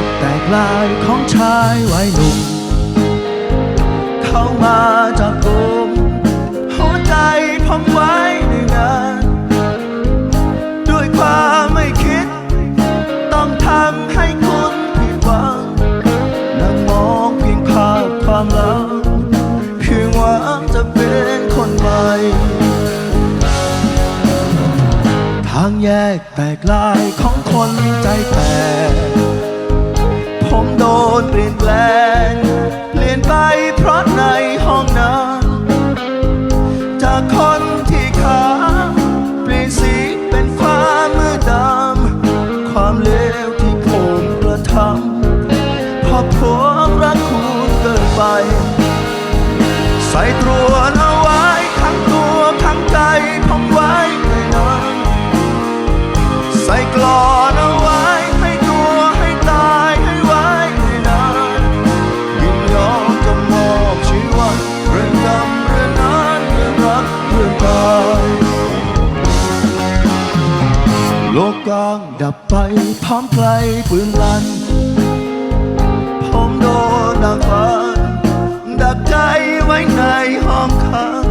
กแตกลายของชายวัยหนุ่ม เข้ามาจากกลุ่มหัวใจผมไว้ในงาน ด้วยความไม่คิด ต้องทำให้คุณผิดหวังนั่งมองเพียงภาพความลังเพียงหวังจะเป็นคนใหม่ทางแยกแตกลายของคนใจแตก ผมโดนเปลี่ยนแปลง เปลี่ยนไปเพราะในห้องน้ำจากคนที่ขาวเปลี่ยนสีเป็นความมืดดำความเลวที่ผมกระทำพราะผมรักคุณเกินไป ใส่ตรวนเอาไว้ทั้งตัวทั้งใจผมไว้ในนั้นใส่กลอน กลางดับไปพร้อมไกลปืนลันผมโดนดักฟันดักใจไว้ในห้องขัง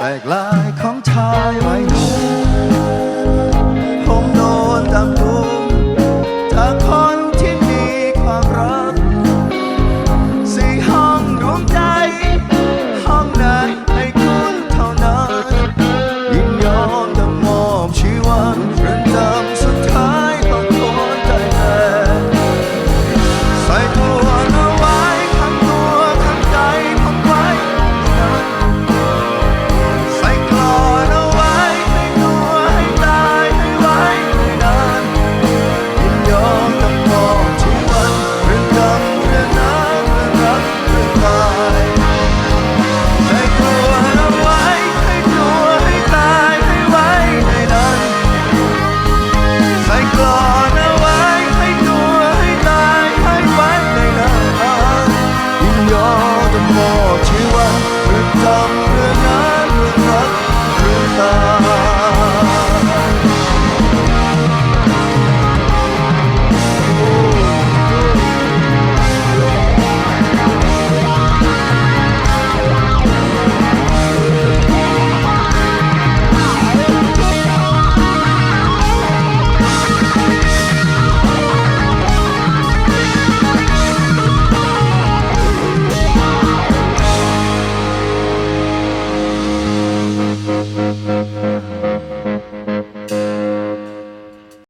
แปลกลายของเธอ more.